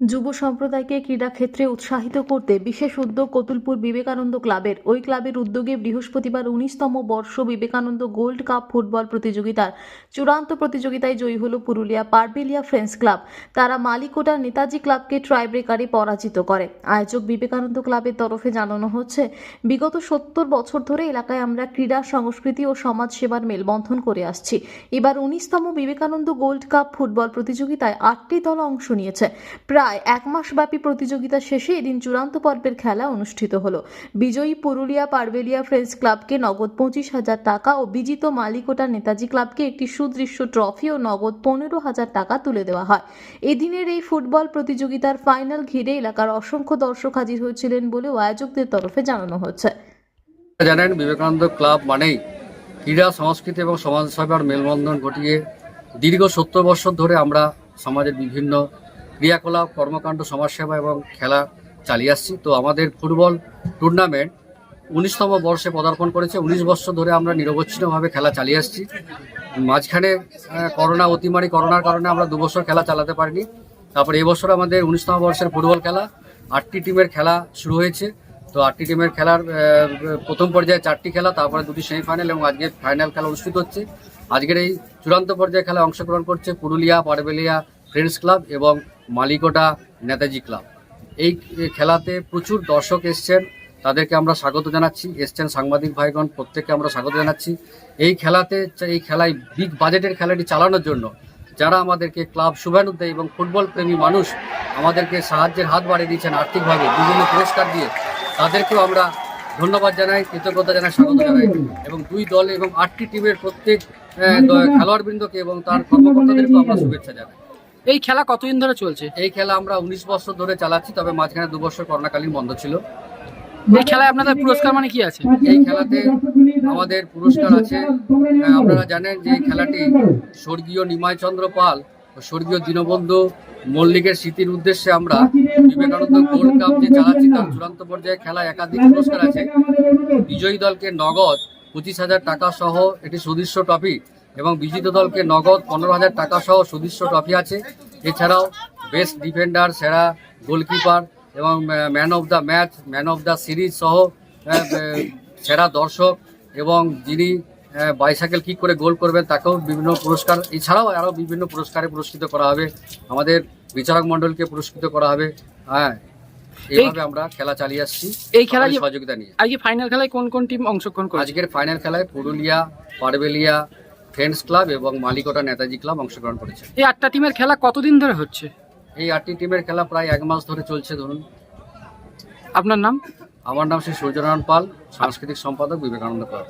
যুব সম্প্রদায়কে ক্রীড়াক্ষেত্রে উৎসাহিত করতে বিশেষ উদ্যোগ কতুলপুর বিবেকানন্দ ক্লাবের। ওই ক্লাবের উদ্যোগে বৃহস্পতিবার উনিশতম বর্ষ বিবেকানন্দ গোল্ড কাপ ফুটবল প্রতিযোগিতার চূড়ান্ত প্রতিযোগিতায় জয়ী হল পুরুলিয়া পারবেলিয়া ফ্রেন্ডস ক্লাব। তারা মালিকোটার নেতাজি ক্লাবকে ট্রাইব্রেকারে পরাজিত করে। আয়োজক বিবেকানন্দ ক্লাবের তরফে জানানো হচ্ছে, বিগত সত্তর বছর ধরে এলাকায় আমরা ক্রীড়া, সংস্কৃতি ও সমাজ সেবার মেলবন্ধন করে আসছি। এবার উনিশতম বিবেকানন্দ গোল্ড কাপ ফুটবল প্রতিযোগিতায় আটটি দল অংশ নিয়েছে। প্রায় এক মাসব্যাপী প্রতিযোগিতা শেষে এদিন চূড়ান্ত পর্বের খেলা অনুষ্ঠিত হলো। বিজয়ী পুরুলিয়া পারবেলিয়া ফ্রেন্ডস ক্লাবকে নগদ পঁচিশ হাজার টাকা ও বিজিত মালিকোটা নেতাজি ক্লাবকে একটি সুদৃশ্য ট্রফি ও নগদ পনেরো হাজার টাকা তুলে দেওয়া হয়। এদিনের এই ফুটবল প্রতিযোগিতার ফাইনাল ঘিরে এলাকার অসংখ্য দর্শক হাজির হয়েছিলেন বলেও আয়োজকদের তরফে জানানো হচ্ছে। জানেন, বিবেকানন্দ ক্লাব মানেই ক্রীড়া, সংস্কৃতি এবং সমাজসেবার মেলবন্ধন ঘটিয়ে দীর্ঘ সত্তর বছর ধরে আমরা সমাজের বিভিন্ন ক্রিয়াকলাপ, কর্মকাণ্ড, সমাজসেবা এবং খেলা চালিয়ে আসছি। তো আমাদের ফুটবল টুর্নামেন্ট উনিশতম বর্ষে পদার্পণ করেছে। উনিশ বছর ধরে আমরা নিরবচ্ছিন্নভাবে খেলা চালিয়ে আসছি। মাঝখানে করোনা, অতিমারি করোনার কারণে আমরা দু বছর খেলা চালাতে পারিনি। তারপর এবছর আমাদের উনিশতম বর্ষের ফুটবল খেলা, আটটি টিমের খেলা শুরু হয়েছে। তো আটটি টিমের খেলার প্রথম পর্যায়ে চারটি খেলা, তারপরে দুটি সেমিফাইনাল এবং আজকে ফাইনাল খেলা অনুষ্ঠিত হচ্ছে। আজকের এই চূড়ান্ত পর্যায়ে খেলায় অংশগ্রহণ করছে পুরুলিয়া পারবেলিয়া ফ্রেন্ডস ক্লাব এবং মালিকোটা নেতাজি ক্লাব। এই খেলাতে প্রচুর দর্শক এসছেন, তাদেরকে আমরা স্বাগত জানাচ্ছি। এসছেন সাংবাদিক ভাইগণ, প্রত্যেককে আমরা স্বাগত জানাচ্ছি। এই খেলাতে, এই খেলায় বিগ বাজেটের খেলাটি চালানোর জন্য যারা আমাদেরকে ক্লাব শুভানু দেয় এবং ফুটবল প্রেমী মানুষ আমাদেরকে সাহায্যের হাত বাড়িয়ে দিয়েছেন আর্থিকভাবে, বিভিন্ন পুরস্কার দিয়ে, তাদেরকেও আমরা ধন্যবাদ জানাই, কৃতজ্ঞতা জানাই, স্বাগত জানাই। এবং দুই দল এবং আটটি টিমের প্রত্যেক খেলোয়াড়বৃন্দকে এবং তার কর্মকর্তাদেরকেও আমরা শুভেচ্ছা জানাই। এই খেলা কতদিন ধরে চলছে? এই খেলা আমরা উনিশ বছর ধরে চালাচ্ছি তবে মাঝখানে দু বছর করোনাকালীন বন্ধ ছিল। এই খেলায় আপনাদের পুরস্কার মানে কি আছে? এই খেলাতে আমাদের পুরস্কার আছে। আপনারা জানেন যে খেলাটি স্বর্গীয় নিমাই চন্দ্র পাল ও স্বর্গীয় দীনবন্ধু মল্লিকের স্মৃতির উদ্দেশ্যে আমরা বিবেকানন্দ গোল্ড কাপ যে চালাচ্ছি তার চূড়ান্ত পর্যায়ে খেলা একাধিক পুরস্কার আছে। বিজয়ী দলকে নগদ পঁচিশ হাজার টাকা সহ একটি সুদৃশ্য ট্রফি এবং বিজিত দলকে নগদ পনেরো হাজার টাকা সহ সুদৃশ্য ট্রফি আছে। এছাড়াও বেস্ট ডিফেন্ডার সেরা গোলকিপার এবং man of the match man of the series সহ সেরা দর্শক এবং যিনি বাইসাইকেল কিক করে গোল করবেন তাকেও বিভিন্ন পুরস্কার এছাড়াও আরও বিভিন্ন পুরস্কারে পুরস্কৃত করা হবে। আমাদের বিচারক মণ্ডলকে পুরস্কৃত করা হবে। হ্যাঁ এইভাবে আমরা খেলা চালিয়ে আসছি। এই খেলা সহযোগিতা নিয়ে। আজকে ফাইনাল খেলায় কোন কোন টিম অংশগ্রহণ করেছে? আজকের ফাইনাল খেলায় পুরুলিয়া পারবেলিয়া ফ্রেন্ডস ক্লাব এবং মালিকোটা নেতাজি ক্লাব অংশগ্রহণ করেছে। এই আটটা টিমের খেলা কতদিন ধরে হচ্ছে? এই আটটি টিমের খেলা প্রায় এক মাস ধরে চলছে ধরুন। আপনার নাম? আমার নাম শ্রী সূর্যনারায়ণ পাল সাংস্কৃতিক সম্পাদক বিবেকানন্দ ক্লাব